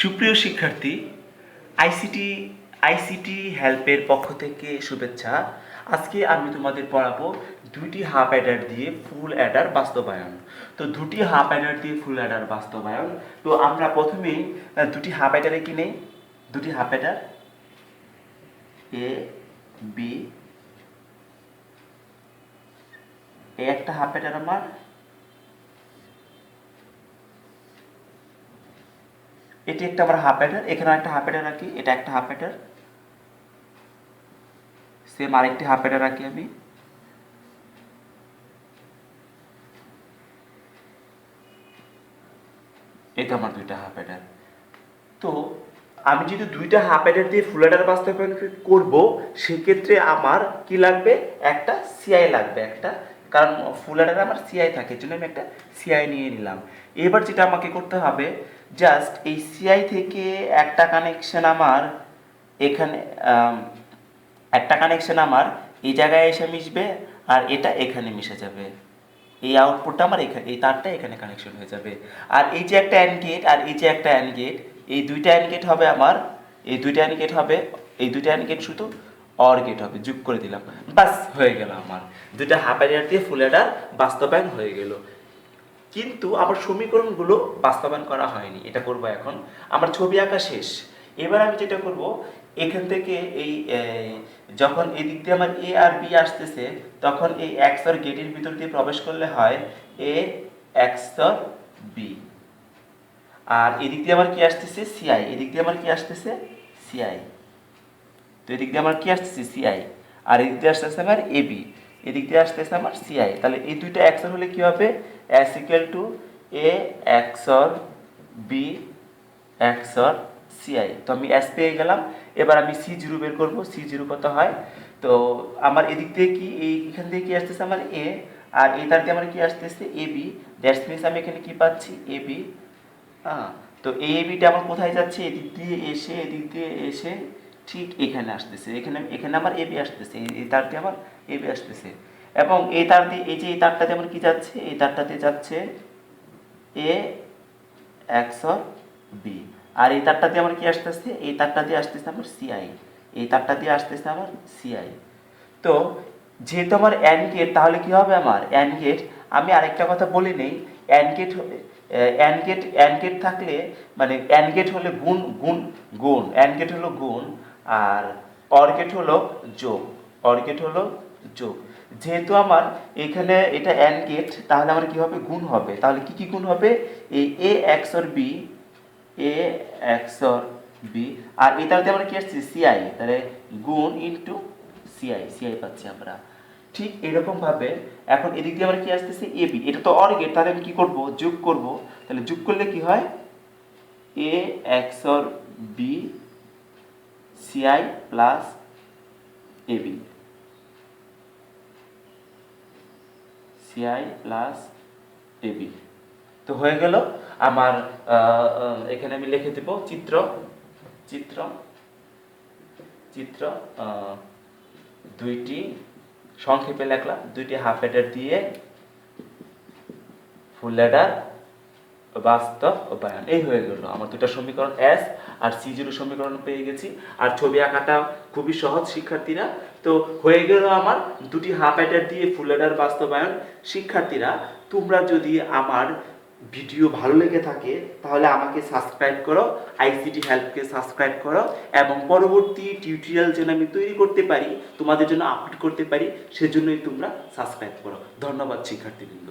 সুপ্রিয় শিক্ষার্থী ICT ICT হেল্পের পক্ষ থেকে শুভেচ্ছা। আজকে আমি তোমাদের পড়াবো দুটি হাফ অ্যাডার দিয়ে ফুল অ্যাডার বাস্তবায়ন। তো দুটি হাফ অ্যাডার দিয়ে ফুল অ্যাডার বাস্তবায়ন। তো আমরা প্রথমেই দুটি হাফ অ্যাডারে কি নেই? দুটি হাফ অ্যাডার এ বি একটা হাফ অ্যাডার আমার এটি একটা আমার হাফ অ্যাডার এখানে একটা হাফ অ্যাডার রাখি, এটা একটা হাফ অ্যাডার সেম আরেকটি হাফ অ্যাডার রাখি আমি। এটা আমার দুইটা হাফ অ্যাডার তো আমি যদি দুইটা হাফ অ্যাডার দিয়ে ফুল অ্যাডার বাস্তবায়ন করব, সেক্ষেত্রে আমার কি লাগবে? একটা সিআই লাগবে, একটা। কারণ ফুল অ্যাডার আমার সিআই থাকে জন্য আমি একটা সিআই নিয়ে নিলাম। এবার যেটা আমাকে করতে হবে জাস্ট এই সিআই থেকে একটা কানেকশন আমার এখানে একটা কানেকশন আমার এই জায়গায় এসে মিশবে আর এটা এখানে মিশে যাবে। এই আউটপুটটা আমার এখানে এই তারটা এখানে কানেকশন হয়ে যাবে। আর এই যে একটা অ্যান্ড গেট আর এই যে একটা অ্যান্ড গেট এই দুইটা অ্যান্ড গেট হবে আমার, এই দুইটা অ্যান্ড গেট হবে, এই দুইটা অ্যান্ড গেট শুধু অর গেট হবে, যোগ করে দিলাম। বাস, হয়ে গেল আমার। দুইটা হাফ অ্যাডার দিয়ে ফুল অ্যাডার বাস্তবায়ন হয়ে গেল। কিন্তু আমার সমীকরণগুলো বাস্তবায়ন করা হয়নি। এটা করব এখন। আমার ছবি আঁকা শেষ। এবার আমি যেটা করব, এখান থেকে এই যখন এই দিক দিয়ে আমার এ আর বি আসতেছে, তখন এই এক্স আর গেটের ভিতর দিয়ে প্রবেশ করলে হয় এ, এক্স আর বি। আর এদিক দিয়ে আমার কি আসতেছে? সিআই এদিক দিয়ে আমার কি আসতেছে? সিআই তো এদিক দিয়ে আমার কি আসতেছে? সিআই আর এদিক দিয়ে আসতেছে আমার এবি এদিক দিয়ে আসতেছে আমার সিআই তাহলে এই দুইটা অ্যাক্সর হলে কি হবে? S equal to A XOR B XOR CI তো আমি এস পেয়ে গেলাম। এবার আমি সি জিরো বের করব। সি জিরো কত হয়? তো আমার এদিক দিয়ে কি, এই এখান থেকে কি আসতেছে আমার এ আর এই তার দিয়ে আমার কি আসতেছে? এ বি দ্যাটস মিনস আমি এখানে কি পাচ্ছি? এ বি হ্যাঁ তো এ বিটা আমার কোথায় যাচ্ছে? এদিক দিয়ে এসে, এদিক দিয়ে এসে ঠিক এখানে আসতেছে, এখানে এখানে আমার এবি আসতেছে, এই- এই তার দিয়ে আমার এবি আসতেছে। এবং এই তার দিয়ে, এই যে এই তারটাতে আমার কি যাচ্ছে? এই তারটাতে যাচ্ছে এ এক্সর বি আর এই তারটা দিয়ে আমার কি আসতেছে? এই তারটা দিয়ে আসতেছে আমার সিআই এই তারটা দিয়ে আসতেছে আমার সিআই তো যেহেতু আমার অ্যান্ড গেট তাহলে কি হবে আমার? অ্যান্ড গেট আমি আরেকটা কথা বলে নেই। And gate and gate and gate থাকলে মানে অ্যান্ড গেট হলে গুণ গুণ গুণ। অ্যান্ড গেট হলো গুণ। আর অর গেট হলো যোগ অর গেট হলো যোগ। যেহেতু আমার এখানে এটা অ্যান্ড গেট, তাহলে আমার কি হবে? গুণ হবে। তাহলে কি কি গুণ হবে? এই A or B A or B আর এটাতে আমরা কি আসছে? সিআই তাহলে গুণ ইন্টু সিআই সিআই পাচ্ছি আমরা। ঠিক এরকম ভাবে এখন এদিক দিয়ে আমরা কি আসতেছে? এ বি এটা তো অর গেট তাহলে আমি কি করব? যোগ করব। তাহলে যোগ করলে কি হয়? A or B CI plus A B CI plus AB তো হয়ে গেল আমার এখানে আমি লিখে দেব চিত্র চিত্র চিত্র দুইটি সংক্ষেপে লিখলাম, দুইটি হাফ হেডার দিয়ে ফুল হেডার বাস্তবায়ন এই হয়ে গেল। আমার দুটো সমীকরণ এস আর সি জিরো সমীকরণ পেয়ে গেছি। আর ছবি আঁকাটা খুবই সহজ, শিক্ষার্থীরা। তো হয়ে গেল আমার দুটি হাফ অ্যাডার দিয়ে ফুল অ্যাডার বাস্তবায়ন। শিক্ষার্থীরা, তোমরা যদি আমার ভিডিও ভালো লেগে থাকে, তাহলে আমাকে সাবস্ক্রাইব করো আইসিটি হেল্পকে সাবস্ক্রাইব করো, এবং পরবর্তী টিউটোরিয়াল যেন আমি তৈরি করতে পারি, তোমাদের জন্য আপলোড করতে পারি, সেজন্যই তোমরা সাবস্ক্রাইব করো। ধন্যবাদ, শিক্ষার্থীবৃন্দ।